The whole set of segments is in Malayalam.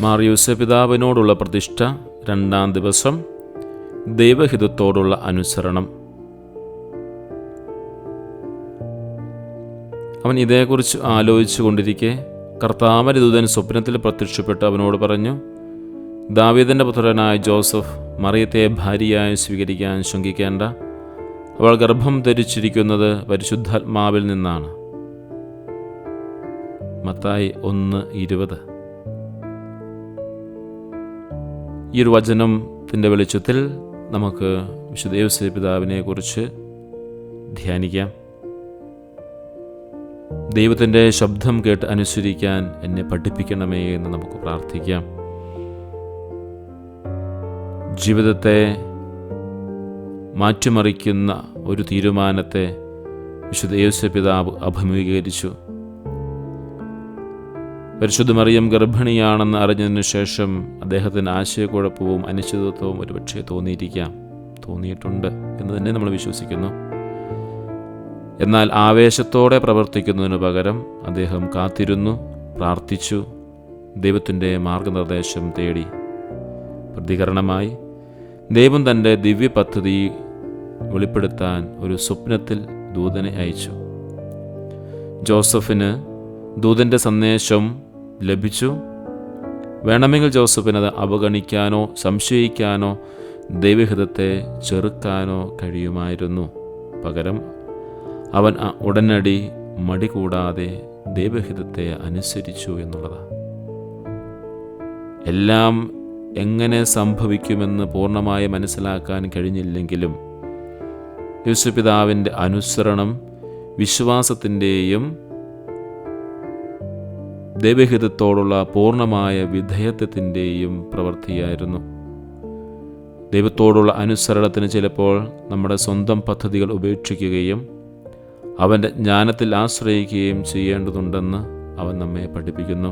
മാർ പിതാവിനോടുള്ള പ്രതിഷ്ഠ രണ്ടാം ദിവസം ദൈവഹിതത്തോടുള്ള അനുസരണം. അവൻ ഇതേക്കുറിച്ച് ആലോചിച്ചു കൊണ്ടിരിക്കെ കർത്താവരിദൂതൻ സ്വപ്നത്തിൽ പ്രത്യക്ഷപ്പെട്ട് അവനോട് പറഞ്ഞു ദാവീദിന്റെ പുത്രനായ ജോസഫ് മറിയത്തെ ഭാര്യയായി സ്വീകരിക്കാൻ ശങ്കിക്കേണ്ട. അവൾ ഗർഭം ധരിച്ചിരിക്കുന്നത് പരിശുദ്ധാത്മാവിൽ നിന്നാണ്. മത്തായി ഒന്ന് ഇരുപത്. ഈ ഒരു വചനത്തിന്റെ വെളിച്ചത്തിൽ നമുക്ക് വിശുദ്ധ പിതാവിനെ കുറിച്ച് ധ്യാനിക്കാം. ദൈവത്തിന്റെ ശബ്ദം കേട്ട് അനുസരിക്കാൻ എന്നെ പഠിപ്പിക്കണമേ എന്ന് നമുക്ക് പ്രാർത്ഥിക്കാം. ജീവിതത്തെ മാറ്റിമറിക്കുന്ന ഒരു തീരുമാനത്തെ വിശുദ്ധ യേശു പിതാവ് അഭിമുഖീകരിച്ചു. പരിശുദ്ധ മറിയം ഗർഭിണിയാണെന്ന് അറിഞ്ഞതിന് ശേഷം അദ്ദേഹത്തിന് ആശയക്കുഴപ്പവും അനിശ്ചിതത്വവും ഒരുപക്ഷെ തോന്നിയിരിക്കാം. തോന്നിയിട്ടുണ്ട് എന്ന് തന്നെ നമ്മൾ വിശ്വസിക്കുന്നു. എന്നാൽ ആവേശത്തോടെ പ്രവർത്തിക്കുന്നതിന് പകരം അദ്ദേഹം കാത്തിരുന്നു പ്രാർത്ഥിച്ചു ദൈവത്തിന്റെ മാർഗനിർദ്ദേശം തേടി. പ്രതികരണമായി ദൈവം തന്റെ ദിവ്യ പദ്ധതി വെളിപ്പെടുത്താൻ ഒരു സ്വപ്നത്തിൽ ദൂതനെ അയച്ചു. ജോസഫിന് ദൂതന്റെ സന്ദേശം ലഭിച്ചു? വേണമെങ്കിൽ ജോസഫിനത് അവഗണിക്കാനോ സംശയിക്കാനോ ദൈവഹിതത്തെ ചെറുക്കാനോ കഴിയുമായിരുന്നു. പകരം അവൻ ഉടനടി മടി കൂടാതെ ദൈവഹിതത്തെ അനുസരിച്ചു എന്നുള്ളതാണ് എല്ലാം എങ്ങനെ സംഭവിക്കുമെന്ന് പൂർണമായി മനസ്സിലാക്കാൻ കഴിഞ്ഞില്ലെങ്കിലും യേശുപിതാവിന്റെ അനുസരണം വിശ്വാസത്തിന്റെയും ദൈവഹിതത്തോടുള്ള പൂർണമായ വിധേയത്വത്തിന്റെയും പ്രവൃത്തിയായിരുന്നു. ദൈവത്തോടുള്ള അനുസരണത്തിന് ചിലപ്പോൾ നമ്മുടെ സ്വന്തം പദ്ധതികൾ ഉപേക്ഷിക്കുകയും അവന്റെ ജ്ഞാനത്തിൽ ആശ്രയിക്കുകയും ചെയ്യേണ്ടതുണ്ടെന്ന് അവൻ നമ്മെ പഠിപ്പിക്കുന്നു.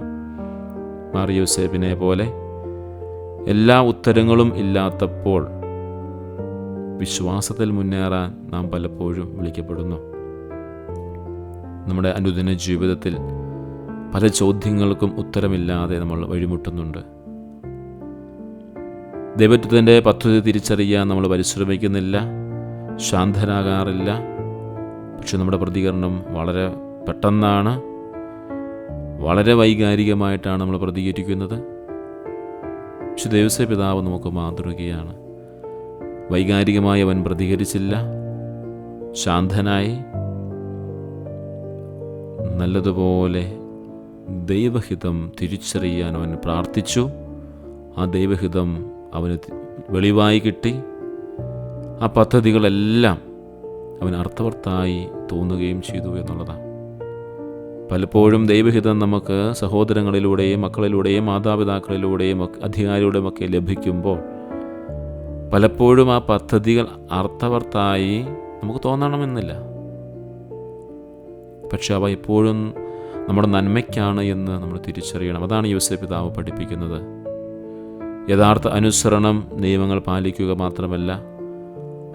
മാറിയൂസേബിനെ പോലെ എല്ലാ ഉത്തരങ്ങളും ഇല്ലാത്തപ്പോൾ വിശ്വാസത്തിൽ മുന്നേറാൻ നാം പലപ്പോഴും വിളിക്കപ്പെടുന്നു. നമ്മുടെ അനുദിന ജീവിതത്തിൽ പല ചോദ്യങ്ങൾക്കും ഉത്തരമില്ലാതെ നമ്മൾ വഴിമുട്ടുന്നുണ്ട്. ദൈവത്വത്തിന്റെ പദ്ധതി തിരിച്ചറിയാൻ നമ്മൾ പരിശ്രമിക്കുന്നില്ല ശാന്തരാകാറില്ല. പക്ഷെ നമ്മുടെ പ്രതികരണം വളരെ പെട്ടെന്നാണ് വളരെ വൈകാരികമായിട്ടാണ് നമ്മൾ പ്രതികരിക്കുന്നത്. പക്ഷെ ദേവസ്വ പിതാവ് നമുക്ക് മാതൃകയാണ്. വൈകാരികമായി അവൻ പ്രതികരിച്ചില്ല ശാന്തനായി നല്ലതുപോലെ ദൈവഹിതം തിരിച്ചറിയാൻ അവൻ പ്രാർത്ഥിച്ചു. ആ ദൈവഹിതം അവന് വെളിവായി കിട്ടി. ആ പദ്ധതികളെല്ലാം അവൻ അർത്ഥവത്തായി തോന്നുകയും ചെയ്തു എന്നുള്ളതാണ്. പലപ്പോഴും ദൈവഹിതം നമുക്ക് സഹോദരങ്ങളിലൂടെയും മക്കളിലൂടെയും മാതാപിതാക്കളിലൂടെയും ഒക്കെ അധികാരികളുടെയും ഒക്കെ ലഭിക്കുമ്പോൾ പലപ്പോഴും ആ പദ്ധതികൾ അർത്ഥവർത്തായി നമുക്ക് തോന്നണമെന്നില്ല. പക്ഷെ അവ എപ്പോഴും നമ്മുടെ നന്മയ്ക്കാണ് എന്ന് നമ്മൾ തിരിച്ചറിയണം. അതാണ് യോസഫ് പിതാവ് പഠിപ്പിക്കുന്നത്. യഥാർത്ഥ അനുസരണം നിയമങ്ങൾ പാലിക്കുക മാത്രമല്ല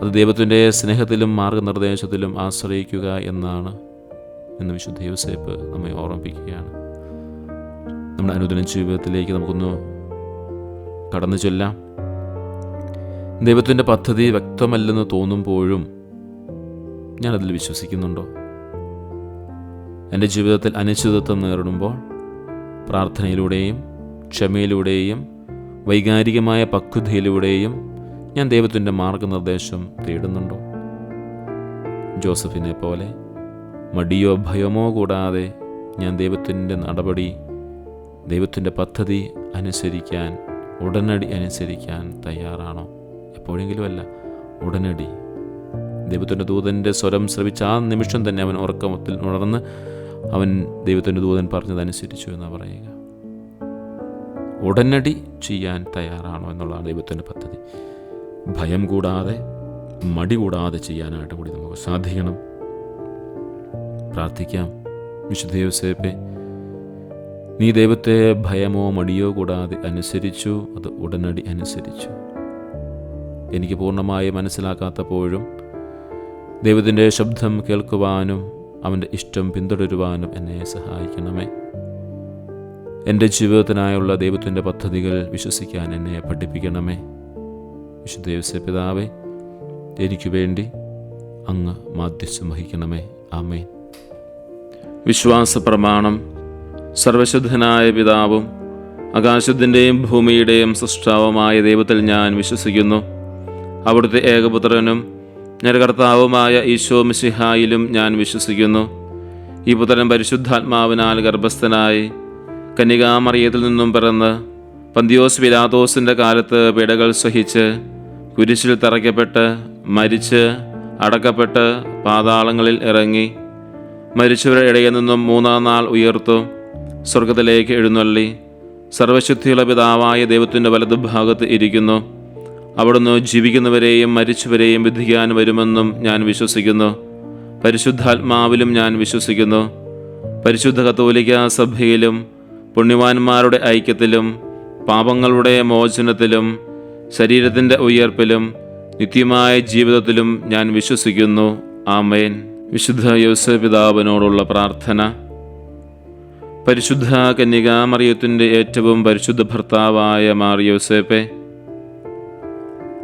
അത് ദൈവത്തിന്റെ സ്നേഹത്തിലും മാർഗനിർദ്ദേശത്തിലും ആശ്രയിക്കുക എന്നാണ് എന്ന് വിശുദ്ധ യോസേപ്പ് നമ്മെ ഓർമ്മിപ്പിക്കുകയാണ്. നമ്മുടെ അനുദിന ജീവിതത്തിലേക്ക് നമുക്കൊന്ന് കടന്നു ചെല്ലാം. ദൈവത്തിന്റെ പദ്ധതി വ്യക്തമല്ലെന്ന് തോന്നുമ്പോഴും ഞാനതിൽ വിശ്വസിക്കുന്നുണ്ടോ? എന്റെ ജീവിതത്തിൽ അനിശ്ചിതത്വം നേരിടുമ്പോൾ പ്രാർത്ഥനയിലൂടെയും ക്ഷമയിലൂടെയും വൈകാരികമായ പക്വതയിലൂടെയും ഞാൻ ദൈവത്തിന്റെ മാർഗനിർദ്ദേശം തേടുന്നുണ്ടോ? ജോസഫിനെ പോലെ മടിയോ ഭയമോ കൂടാതെ ഞാൻ ദൈവത്തിന്റെ നടപടി ദൈവത്തിന്റെ പദ്ധതി അനുസരിക്കാൻ ഉടനടി അനുസരിക്കാൻ തയ്യാറാണോ? എപ്പോഴെങ്കിലും അല്ല ഉടനടി. ദൈവത്തിന്റെ ദൂതന്റെ സ്വരം ശ്രവിച്ച ആ നിമിഷം തന്നെ അവൻ ഉറക്കമത്തിൽ ഉണർന്ന് അവൻ ദൈവത്തിന്റെ ദൂതൻ പറഞ്ഞതനുസരിച്ചു എന്ന് പറയുക. ഉടനടി ചെയ്യാൻ തയ്യാറാണോ എന്നുള്ളതാണ് ദൈവത്തിന്റെ പദ്ധതി. ഭയം കൂടാതെ മടി കൂടാതെ ചെയ്യാനായിട്ട് കൂടി നമുക്ക് സാധിക്കണം. പ്രാർത്ഥിക്കാം. വിശുദ്ധ യോസേപ്പെ നീ ദൈവത്തെ ഭയമോ മടിയോ കൂടാതെ അനുസരിച്ചു അത് ഉടനടി അനുസരിച്ചു. എനിക്ക് പൂർണമായി മനസ്സിലാക്കാത്തപ്പോഴും ദൈവത്തിന്റെ ശബ്ദം കേൾക്കുവാനും അവന്റെ ഇഷ്ടം പിന്തുടരുവാനും എന്നെ സഹായിക്കണമേ. എന്റെ ജീവിതത്തിനായുള്ള ദൈവത്തിന്റെ പദ്ധതികൾ വിശ്വസിക്കാൻ എന്നെ പഠിപ്പിക്കണമേ. വിശുദ്ദേവസ്യ പിതാവേ എനിക്ക് വേണ്ടി അങ്ങ് മാധ്യസ്ഥം വഹിക്കണമേ. ആമേ വിശ്വാസ പ്രമാണം സർവശുദ്ധനായ പിതാവും ആകാശത്തിന്റെയും ഭൂമിയുടെയും സൃഷ്ടാവുമായ ദൈവത്തിൽ ഞാൻ വിശ്വസിക്കുന്നു. അവിടുത്തെ ഏകപുത്രനും ഞാൻ കർത്താവുമായ ഈശോ മിശിഹായിലും ഞാൻ വിശ്വസിക്കുന്നു. ഈ പുത്രൻ പരിശുദ്ധാത്മാവിനാൽ ഗർഭസ്ഥനായി കന്യകാമറിയത്തിൽ നിന്നും പിറന്ന് പന്തിയോസ് വിലാതോസിന്റെ കാലത്ത് പിടകൾ സഹിച്ച് കുരിശിൽ തറയ്ക്കപ്പെട്ട് മരിച്ച് അടക്കപ്പെട്ട് പാതാളങ്ങളിൽ ഇറങ്ങി മരിച്ചവരുടെ ഇടയിൽ നിന്നും മൂന്നാം നാൾ ഉയർത്തു സ്വർഗത്തിലേക്ക് എഴുന്നള്ളി. സർവശുദ്ധിയുള്ള പിതാവായ ദൈവത്തിന്റെ വലതുഭാഗത്ത് ഇരിക്കുന്നു. അവിടുന്ന് ജീവിക്കുന്നവരെയും മരിച്ചവരെയും വിധിക്കാൻ വരുമെന്നും ഞാൻ വിശ്വസിക്കുന്നു. പരിശുദ്ധാത്മാവിലും ഞാൻ വിശ്വസിക്കുന്നു. പരിശുദ്ധ കത്തോലിക്ക സഭയിലും പുണ്യവാന്മാരുടെ ഐക്യത്തിലും പാപങ്ങളുടെ മോചനത്തിലും ശരീരത്തിന്റെ ഉയർപ്പിലും നിത്യമായ ജീവിതത്തിലും ഞാൻ വിശ്വസിക്കുന്നു. ആമേൻ. വിശുദ്ധ യോസ പിതാവിനോടുള്ള പ്രാർത്ഥന. പരിശുദ്ധ കന്യകാമറിയത്തിന്റെ ഏറ്റവും പരിശുദ്ധ ഭർത്താവായ മാറിയോസേപ്പെ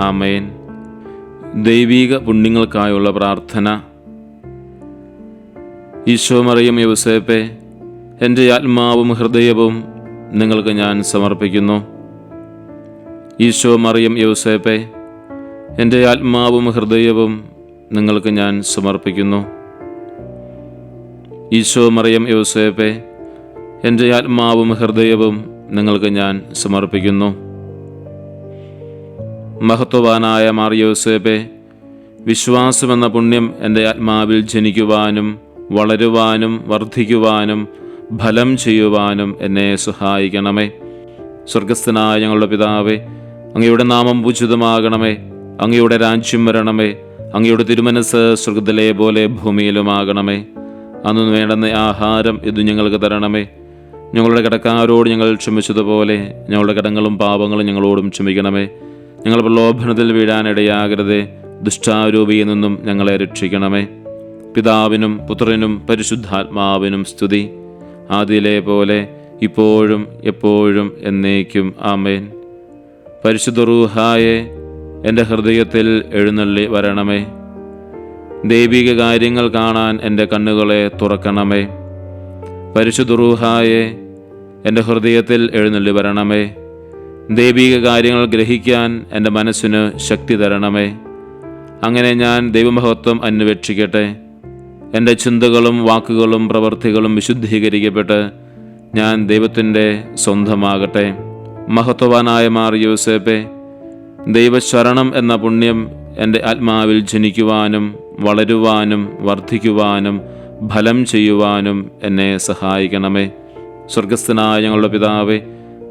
ആമേൻ. ദൈവീക പുണ്യങ്ങൾക്കായുള്ള പ്രാർത്ഥന. ഈശോ മറിയം യൗസേപ്പെ എന്റെ ആത്മാവും ഹൃദയവും നിങ്ങൾക്ക് ഞാൻ സമർപ്പിക്കുന്നു. ഈശോ മറിയം യൗസേപ്പെ എന്റെ ആത്മാവും ഹൃദയവും നിങ്ങൾക്ക് ഞാൻ സമർപ്പിക്കുന്നു. ഈശോ മറിയം യൗസേപ്പെ എന്റെ ആത്മാവും ഹൃദയവും നിങ്ങൾക്ക് ഞാൻ സമർപ്പിക്കുന്നു. മഹത്വവാനായ മാറിയോസേബെ വിശ്വാസമെന്ന പുണ്യം എന്റെ ആത്മാവിൽ ജനിക്കുവാനും വളരുവാനും വർദ്ധിക്കുവാനും ഫലം ചെയ്യുവാനും എന്നെ സഹായിക്കണമേ. സ്വർഗസ്ഥനായ ഞങ്ങളുടെ പിതാവേ അങ്ങയുടെ നാമം പൂജിതമാകണമേ. അങ്ങയുടെ രാജ്യം വരണമേ. അങ്ങയുടെ തിരുമനസ് സ്വർഗത്തിലെ പോലെ ഭൂമിയിലുമാകണമേ. അന്ന് വേണ്ടുന്ന ആഹാരം ഇത് ഞങ്ങൾക്ക് തരണമേ. ഞങ്ങളുടെ കടക്കാരോട് ഞങ്ങൾ ക്ഷമിച്ചതുപോലെ ഞങ്ങളുടെ കടങ്ങളും പാപങ്ങളും ഞങ്ങളോടും ക്ഷമിക്കണമേ. ഞങ്ങൾ പ്രലോഭനത്തിൽ വീഴാനിടയാകരുതേ. ദുഷ്ടാരൂപിയിൽ നിന്നും ഞങ്ങളെ രക്ഷിക്കണമേ. പിതാവിനും പുത്രനും പരിശുദ്ധാത്മാവിനും സ്തുതി. ആദിയിലെ പോലെ ഇപ്പോഴും എപ്പോഴും എന്നേക്കും ആമേൻ. പരിശുദ്ധ റൂഹായെ എന്റെ ഹൃദയത്തിൽ എഴുന്നള്ളി വരണമേ. ദൈവിക കാര്യങ്ങൾ കാണാൻ എന്റെ കണ്ണുകളെ തുറക്കണമേ. പരിശുദ്ധ റൂഹായെ എന്റെ ഹൃദയത്തിൽ എഴുന്നള്ളി വരണമേ. ദൈവിക കാര്യങ്ങൾ ഗ്രഹിക്കാൻ എന്റെ മനസ്സിന് ശക്തി തരണമേ. അങ്ങനെ ഞാൻ ദൈവമഹത്വം അന്വേഷിക്കട്ടെ. എന്റെ ചിന്തകളും വാക്കുകളും പ്രവൃത്തികളും വിശുദ്ധീകരിക്കപ്പെട്ട് ഞാൻ ദൈവത്തിന്റെ സ്വന്തമാകട്ടെ. മഹത്വവാനായ മാർ ദൈവശരണം എന്ന പുണ്യം എന്റെ ആത്മാവിൽ ജനിക്കുവാനും വളരുവാനും വർദ്ധിക്കുവാനും ഫലം ചെയ്യുവാനും എന്നെ സഹായിക്കണമേ. സ്വർഗസ്ഥനായ ഞങ്ങളുടെ പിതാവേ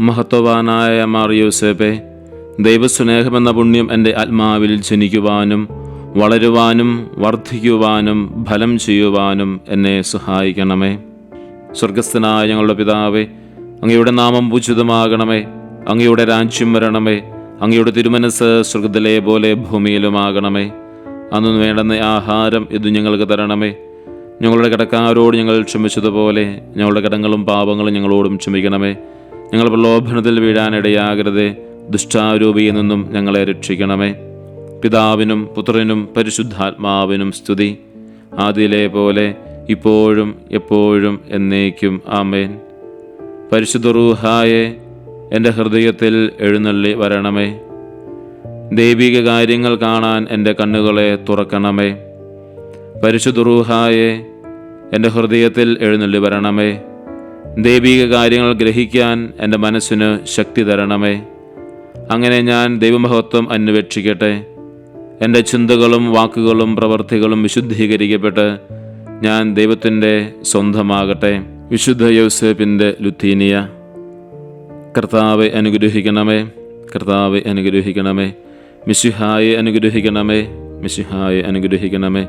മഹത്വവാനായ മാർ യൂസേപ്പെ ദൈവസ്നേഹമെന്ന പുണ്യം എന്റെ ആത്മാവിൽ ജനിക്കുവാനും വളരുവാനും വർദ്ധിക്കുവാനും ഫലം ചെയ്യുവാനും എന്നെ സഹായിക്കണമേ. സ്വർഗസ്ഥനായ ഞങ്ങളുടെ പിതാവേ അങ്ങയുടെ നാമം പൂജിതമാകണമേ. അങ്ങയുടെ രാജ്യം വരണമേ. അങ്ങയുടെ തിരുമനസ് സ്വർഗത്തിലെ പോലെ ഭൂമിയിലുമാകണമേ. അന്ന് വേണ്ടുന്ന ആഹാരം ഇത് ഞങ്ങൾക്ക് തരണമേ. ഞങ്ങളുടെ കടക്കാരോട് ഞങ്ങൾ ക്ഷമിച്ചതുപോലെ ഞങ്ങളുടെ കടങ്ങളും പാപങ്ങളും ഞങ്ങളോടും ക്ഷമിക്കണമേ. ഞങ്ങൾ പ്രലോഭനത്തിൽ വീഴാനിടയാകരുതേ. ദുഷ്ടാരൂപിയിൽ നിന്നും ഞങ്ങളെ രക്ഷിക്കണമേ. പിതാവിനും പുത്രനും പരിശുദ്ധാത്മാവിനും സ്തുതി. ആദിയിലെ പോലെ ഇപ്പോഴും എപ്പോഴും എന്നേക്കും ആമേൻ. പരിശുദ്ധ റൂഹായെ എന്റെ ഹൃദയത്തിൽ എഴുന്നള്ളി വരണമേ. ദൈവിക കാര്യങ്ങൾ കാണാൻ എന്റെ കണ്ണുകളെ തുറക്കണമേ. പരിശുദ്ധ റൂഹായെ എന്റെ ഹൃദയത്തിൽ എഴുന്നള്ളി വരണമേ. ദൈവിക കാര്യങ്ങൾ ഗ്രഹിക്കാൻ എന്റെ മനസ്സിന് ശക്തി തരണമേ. അങ്ങനെ ഞാൻ ദൈവമഹത്വം അന്വേഷിക്കട്ടെ. എന്റെ ചിന്തകളും വാക്കുകളും പ്രവർത്തികളും വിശുദ്ധീകരിക്കപ്പെട്ട് ഞാൻ ദൈവത്തിന്റെ സ്വന്തമാകട്ടെ. വിശുദ്ധ യൗസേപ്പിന്റെ ലുത്തീനിയ. കർത്താവെ അനുഗ്രഹിക്കണമേ. കർത്താവെ അനുഗ്രഹിക്കണമേ. മിശിഹായെ അനുഗ്രഹിക്കണമേ. മിശിഹായെ അനുഗ്രഹിക്കണമേ.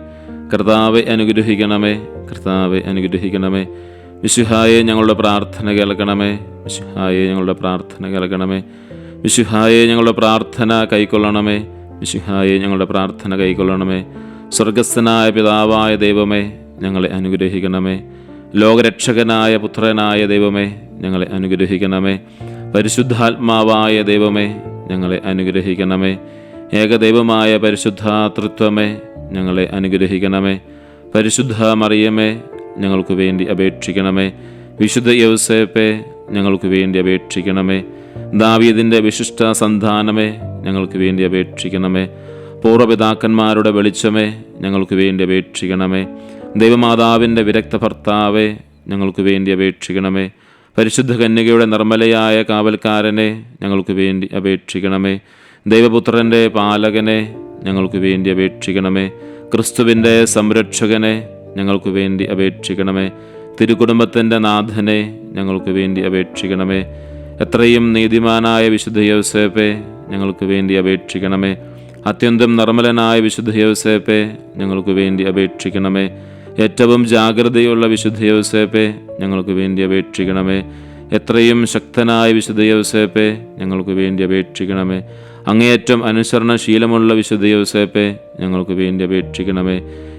കർത്താവെ അനുഗ്രഹിക്കണമേ. കർത്താവെ അനുഗ്രഹിക്കണമേ. മിശിഹായെ ഞങ്ങളുടെ പ്രാർത്ഥന കേൾക്കണമേ. വിശുഹായെ ഞങ്ങളുടെ പ്രാർത്ഥന കേൾക്കണമേ. വിശുഹായെ ഞങ്ങളുടെ പ്രാർത്ഥന കൈക്കൊള്ളണമേ. വിശുഹായെ ഞങ്ങളുടെ പ്രാർത്ഥന കൈക്കൊള്ളണമേ. സ്വർഗസ്ഥനായ പിതാവായ ദൈവമേ ഞങ്ങളെ അനുഗ്രഹിക്കണമേ. ലോകരക്ഷകനായ പുത്രനായ ദൈവമേ ഞങ്ങളെ അനുഗ്രഹിക്കണമേ. പരിശുദ്ധാത്മാവായ ദൈവമേ ഞങ്ങളെ അനുഗ്രഹിക്കണമേ. ഏകദൈവമായ പരിശുദ്ധാതൃത്വമേ ഞങ്ങളെ അനുഗ്രഹിക്കണമേ. പരിശുദ്ധ മറിയമേ ഞങ്ങൾക്ക് വേണ്ടി അപേക്ഷിക്കണമേ. വിശുദ്ധ യൗസേപ്പെ ഞങ്ങൾക്ക് വേണ്ടി അപേക്ഷിക്കണമേ. ദാവീദിന്റെ വിശിഷ്ട സന്താനമേ ഞങ്ങൾക്ക് വേണ്ടി അപേക്ഷിക്കണമേ. പൂർവപിതാക്കന്മാരുടെ വെളിച്ചമേ ഞങ്ങൾക്ക് വേണ്ടി അപേക്ഷിക്കണമേ. ദൈവമാതാവിന്റെ വിരക്ത ഭർത്താവേ ഞങ്ങൾക്ക് വേണ്ടി അപേക്ഷിക്കണമേ. പരിശുദ്ധ കന്യകയുടെ നിർമ്മലയായ കാവൽക്കാരനെ ഞങ്ങൾക്ക് വേണ്ടി അപേക്ഷിക്കണമേ. ദൈവപുത്രന്റെ പാലകനെ ഞങ്ങൾക്ക് വേണ്ടി അപേക്ഷിക്കണമേ. ക്രിസ്തുവിന്റെ സംരക്ഷകനെ ഞങ്ങൾക്ക് വേണ്ടി അപേക്ഷിക്കണമേ. തിരുകുടുംബത്തിന്റെ നാഥനെ ഞങ്ങൾക്ക് വേണ്ടി അപേക്ഷിക്കണമേ. എത്രയും നീതിമാനായ വിശുദ്ധ യോസേപ്പെ ഞങ്ങൾക്ക് വേണ്ടി അപേക്ഷിക്കണമേ. അത്യന്തം നിർമ്മലനായ വിശുദ്ധ യോസേപ്പെ ഞങ്ങൾക്ക് വേണ്ടി അപേക്ഷിക്കണമേ. ഏറ്റവും ജാഗ്രതയുള്ള വിശുദ്ധ യോസേപ്പെ ഞങ്ങൾക്ക് വേണ്ടി അപേക്ഷിക്കണമേ. എത്രയും ശക്തനായ വിശുദ്ധ യോസേപ്പെ ഞങ്ങൾക്ക് വേണ്ടി അപേക്ഷിക്കണമേ. അങ്ങേയറ്റം അനുസരണശീലമുള്ള വിശുദ്ധ യോസേപ്പെ ഞങ്ങൾക്ക് വേണ്ടി അപേക്ഷിക്കണമേ.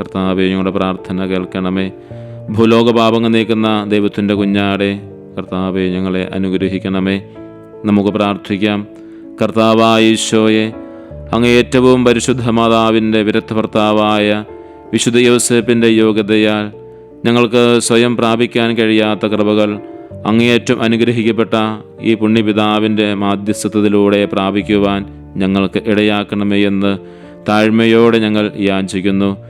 കർത്താവെ ഞങ്ങളുടെ പ്രാർത്ഥന കേൾക്കണമേ. ഭൂലോക പാപങ്ങൾ നീക്കുന്ന ദൈവത്തിന്റെ കുഞ്ഞാടെ കർത്താവെ ഞങ്ങളെ അനുഗ്രഹിക്കണമേ. നമുക്ക് പ്രാർത്ഥിക്കാം. കർത്താവായ ഈശോയെ അങ്ങ് ഏറ്റവും പരിശുദ്ധ മാതാവിന്റെ വിരക്ത ഭർത്താവായ വിശുദ്ധ യോസേപ്പിന്റെ യോഗ്യതയാൽ ഞങ്ങൾക്ക് സ്വയം പ്രാപിക്കാൻ കഴിയാത്ത കൃപകൾ അങ്ങേയറ്റം അനുഗ്രഹിക്കപ്പെട്ട ഈ പുണ്യപിതാവിന്റെ മാധ്യസ്ഥത്തിലൂടെ പ്രാപിക്കുവാൻ ഞങ്ങൾക്ക് ഇടയാക്കണമേ എന്ന് താഴ്മയോടെ ഞങ്ങൾ യാചിക്കുന്നു.